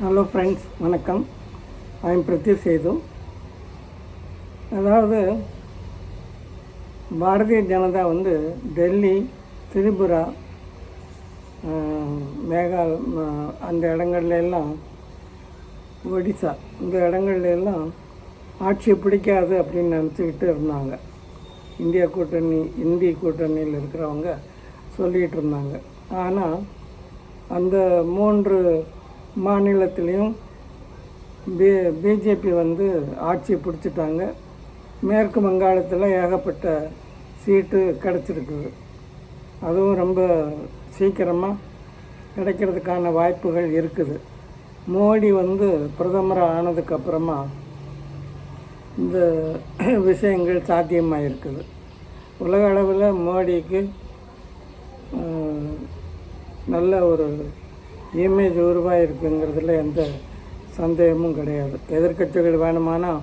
Hello friends வணக்கம். I'm Prathyu Sethu அதாவது பாரதிய ஜனதா வந்து டெல்லி திரிபுரா மேகால் அந்த இடங்கள்ல எல்லாம் ஒடிசா இந்த இடங்கள்ல எல்லாம் ஆட்சியை பிடிக்காது அப்படின்னு நினச்சிக்கிட்டு இருந்தாங்க. இந்தியா கூட்டணி இந்தி கூட்டணியில் இருக்கிறவங்க சொல்லிகிட்டு இருந்தாங்க. ஆனால் அந்த மூன்று மாநிலத்திலையும் பி பிஜேபி வந்து ஆட்சியை பிடிச்சிட்டாங்க. மேற்கு வங்காளத்தில் ஏகப்பட்ட சீட்டு கிடச்சிருக்குது. அதுவும் ரொம்ப சீக்கிரமாக கிடைக்கிறதுக்கான வாய்ப்புகள் இருக்குது. மோடி வந்து பிரதமர் ஆனதுக்கப்புறமா இந்த விஷயங்கள் சாத்தியமாக இருக்குது உலக அளவில் மோடிக்கு நல்ல ஒரு இமேஜ் உருவாயிருக்குங்கிறதுல எந்த சந்தேகமும் கிடையாது. எதிர்க்கட்சிகள் வேணுமானால்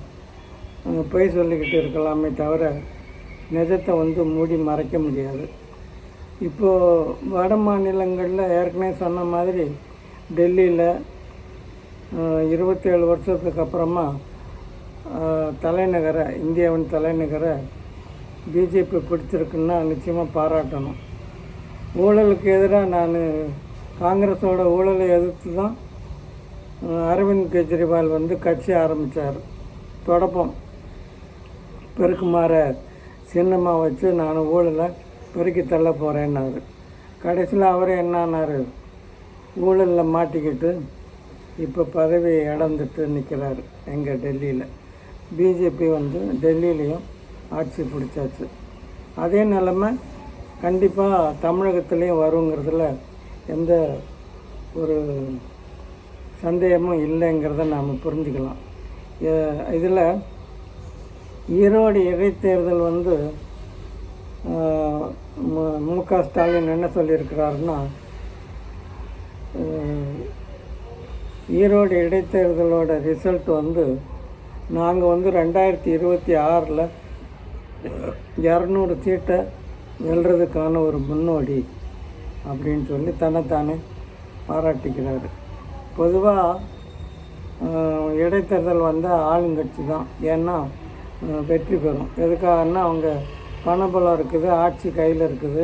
அஹ், பொய் சொல்லிக்கிட்டு இருக்கலாமே தவிர நிஜத்தை வந்து மூடி மறைக்க முடியாது. இப்போது வட மாநிலங்களில் ஏற்கனவே சொன்ன மாதிரி டெல்லியில் இருபத்தேழு வருஷத்துக்கு அப்புறமா தலைநகரை இந்தியாவின் தலைநகரை பிஜேபி பிடிச்சிருக்குன்னா நிச்சயமாக பாராட்டணும். ஊழலுக்கு எதிராக நான் காங்கிரஸோட ஊழலை எதிர்த்து தான் அரவிந்த் கெஜ்ரிவால் வந்து கட்சி ஆரம்பித்தார் தொடப்பம். பெருக்குமாற சின்னமாக வச்சு நான் ஊழலை பெருக்கி தள்ள போகிறேன்னாரு கடைசியில் அவரே என்னானாரு? ஊழலில் மாட்டிக்கிட்டு இப்போ பதவி இழந்துட்டு நிற்கிறாரு எங்கள் டெல்லியில். பிஜேபி வந்து டெல்லியிலையும் ஆட்சி பிடிச்சாச்சு. அதே நிலமை கண்டிப்பாக தமிழகத்துலேயும் வருங்கிறதுல எந்த ஒரு சந்தேகமும் இல்லைங்கிறத நாம் புரிஞ்சுக்கலாம். இதில் ஈரோடு இடைத்தேர்தல் வந்து மு- க ஸ்டாலின் என்ன சொல்லியிருக்கிறாருன்னா ஈரோடு இடைத்தேர்தலோட ரிசல்ட் வந்து நாங்கள் வந்து ரெண்டாயிரத்தி இருபத்தி ஆறில் இரநூறு சீட்டை வெல்றதுக்கான ஒரு முன்னோடி. அப்படின்னு சொல்லி தன்னைத்தானே பாராட்டிக்கிறார் பொதுவாக இடைத்தேர்தல் வந்தால் ஆளுங்கட்சி தான். ஏன்னா வெற்றி பெறும். எதுக்காகன்னா அவங்க பணபலம் இருக்குது ஆட்சி கையில் இருக்குது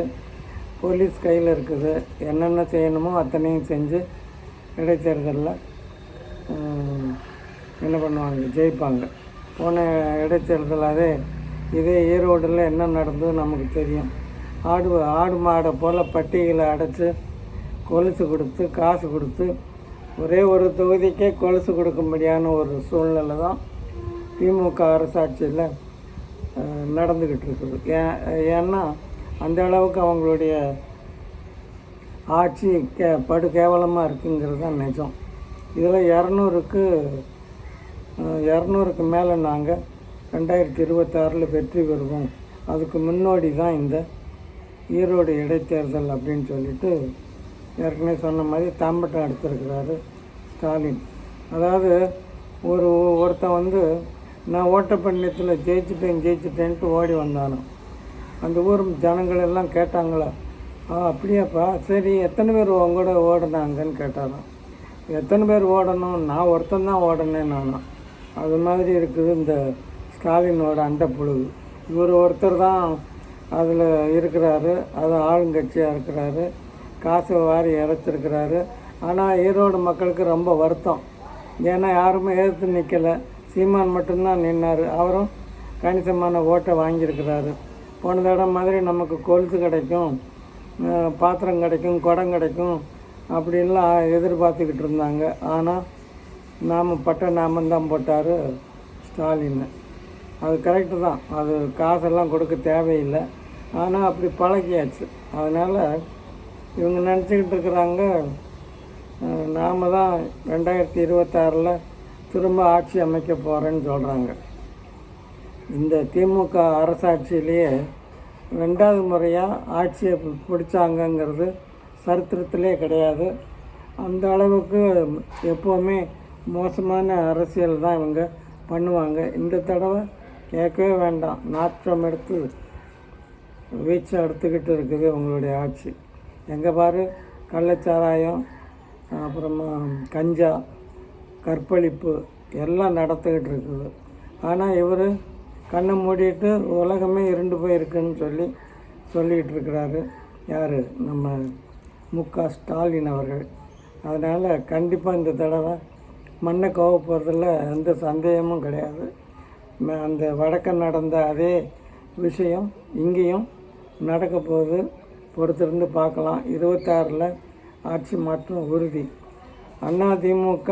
போலீஸ் கையில் இருக்குது. என்னென்ன செய்யணுமோ அத்தனையும் செஞ்சு இடைத்தேர்தலில் என்ன பண்ணுவாங்க ஜெயிப்பாங்க. போன இடைத்தேர்தல் அதே இதே ஈரோடில் என்ன நடந்தது நமக்கு தெரியும். ஆடு ஆடு மாடை போல் பட்டிகளை அடைச்சி கொலுசு கொடுத்து காசு கொடுத்து ஒரே ஒரு தொகுதிக்கே கொலுசு கொடுக்கும்படியான ஒரு சூழ்நிலை தான் திமுக அரசாட்சியில் நடந்துக்கிட்டு இருக்குது. ஏன் ஏன்னா அந்த அளவுக்கு அவங்களுடைய ஆட்சி கே படு கேவலமாக இருக்குங்கிறது தான் நிஜம். இதில் இரநூறுக்கு இரநூறுக்கு மேலே நாங்கள் ரெண்டாயிரத்தி இருபத்தாறில் வெற்றி பெறுவோம். அதுக்கு முன்னோடி தான் இந்த ஈரோடு இடைத்தேர்தல் அப்படின்னு சொல்லிட்டு ஏற்கனவே சொன்ன மாதிரி தாம்பட்டம் எடுத்திருக்கிறாரு ஸ்டாலின். அதாவது ஒரு ஒருத்தன் வந்து நான் ஓட்டப்பந்தயத்தில் ஜெயிச்சிட்டேன் ஜெயிச்சிட்டேன்ட்டு ஓடி வந்தானோ? அந்த ஊர் ஜனங்கள் எல்லாம் கேட்டாங்களா? ஆ அப்படியாப்பா. சரி எத்தனை பேர் உங்களோட ஓடினாங்கன்னு கேட்டாராம். எத்தனை பேர் ஓடணும்? நான் ஒருத்தன் தான் ஓடினேன் நானும் அது மாதிரி இருக்குது இந்த ஸ்டாலினோட அண்டை புழுகு இவர் ஒருத்தர் தான் அதில் இருக்கிறாரு அது ஆளுங்கட்சியாக இருக்கிறாரு காசை வாரி இறைச்சிருக்கிறாரு. ஆனால் ஈரோடு மக்களுக்கு ரொம்ப வருத்தம். ஏன்னா யாருமே எதிர்த்து நிற்கலை சீமான் மட்டும்தான் நின்னார். அவரும் கணிசமான ஓட்டை வாங்கியிருக்கிறாரு. போன தடவை மாதிரி நமக்கு கொலுசு கிடைக்கும் பாத்திரம் கிடைக்கும் குடம் கிடைக்கும் அப்படின்லாம் எதிர்பார்த்துக்கிட்டு இருந்தாங்க. ஆனால் நாம் பட்ட நாமந்தான் போட்டார் ஸ்டாலின். அது கரெக்டு தான். அது காசெல்லாம் கொடுக்க தேவையில்லை. ஆனால் அப்படி பழகியாச்சு. அதனால் இவங்க நினச்சிக்கிட்டு இருக்கிறாங்க நாம் தான் ரெண்டாயிரத்தி இருபத்தாறில் திரும்ப ஆட்சி அமைக்க போகிறேன்னு சொல்கிறாங்க இந்த திமுக அரசாட்சியிலேயே ரெண்டாவது முறையாக ஆட்சியை பிடிச்சாங்கங்கிறது சரித்திரத்திலே கிடையாது. அந்த அளவுக்கு எப்போவுமே மோசமான அரசியல் தான் இவங்க பண்ணுவாங்க. இந்த தடவை கேட்கவே வேண்டாம். நாற்றம் எடுத்து வீச்சை எடுத்துக்கிட்டு இருக்குது உங்களுடைய ஆட்சி. எங்கே பாரு? கள்ளச்சாராயம் அப்புறமா கஞ்சா கற்பழிப்பு எல்லாம் நடத்துக்கிட்டு இருக்குது. ஆனால் இவர் கண்ணை மூடிட்டு உலகமே இருண்டு போயிருக்குன்னு சொல்லி சொல்லிகிட்டு இருக்கிறாரு. யார்? நம்ம மு க. ஸ்டாலின் அவர்கள். அதனால் கண்டிப்பாக இந்த தடவை மண்ணை கோவப்படுறதுல எந்த சந்தேகமும் கிடையாது. அந்த வடக்க நடந்த அதே விஷயம் இங்கேயும் நடக்க போகுது. பொறுத்திருந்து பார்க்கலாம். இருபத்தாறில் ஆட்சி மாற்றம் உறுதி. அதிமுக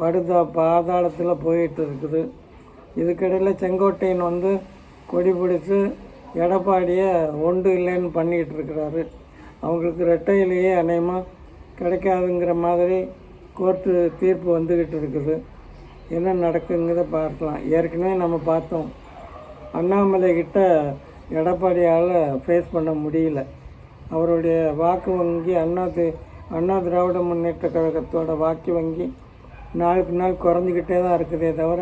படுதா பாதாளத்தில் போயிட்டு இருக்குது. இதுக்கிடையில் செங்கோட்டையன் வந்து கொடி பிடிச்சி எடப்பாடியை ஒன்று இல்லைன்னு பண்ணிக்கிட்டு இருக்கிறாரு. அவங்களுக்கு ரெட்டையிலேயே அநேகமாக கிடைக்காதுங்கிற மாதிரி கோர்ட்டு தீர்ப்பு வந்துக்கிட்டு இருக்குது. என்ன நடக்குங்கிறத பார்க்கலாம். ஏற்கனவே நம்ம பார்த்தோம். அண்ணாமலை கிட்ட எடப்பாடியால் ஃபேஸ் பண்ண முடியல. அவருடைய வாக்கு வங்கி அண்ணா தி அண்ணா திராவிட முன்னேற்ற கழகத்தோட வாக்கு வங்கி நாளுக்கு நாள் குறைஞ்சிக்கிட்டே தான் இருக்குதே தவிர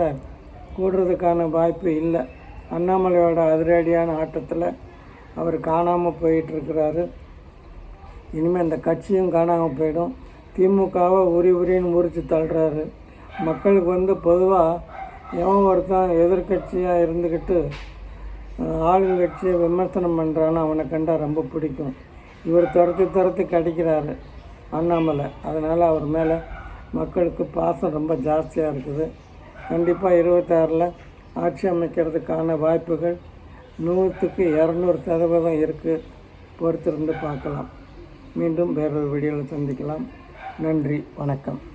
கூடுறதுக்கான வாய்ப்பு இல்லை. அண்ணாமலையோட அதிரடியான ஆட்டத்தில் அவர் காணாமல் போயிட்டுருக்கிறாரு. இனிமேல் அந்த கட்சியும் காணாமல் போயிடும். திமுகவை உரி உரின்னு முறித்து தள்ளுறாரு. மக்களுக்கு வந்து பொதுவாக எவன் ஒருத்தன் எதிர்க்கட்சியாக இருந்துக்கிட்டு ஆளுங்கட்சியை விமர்சனம் பண்ணுறான்னு அவனை கண்டால் ரொம்ப பிடிக்கும். இவர் துரத்தி துரத்து கடிக்கிறாரு அண்ணாமலை. அதனால் அவர் மேலே மக்களுக்கு பாசம் ரொம்ப ஜாஸ்தியாக இருக்குது. கண்டிப்பாக இருபத்தாறில் ஆட்சி அமைக்கிறதுக்கான வாய்ப்புகள் நூற்றுக்கு இரநூறு சதவீதம் இருக்குது பொறுத்திருந்து பார்க்கலாம். மீண்டும் வேறொரு வீடியோவில் சந்திக்கலாம். நன்றி. வணக்கம்.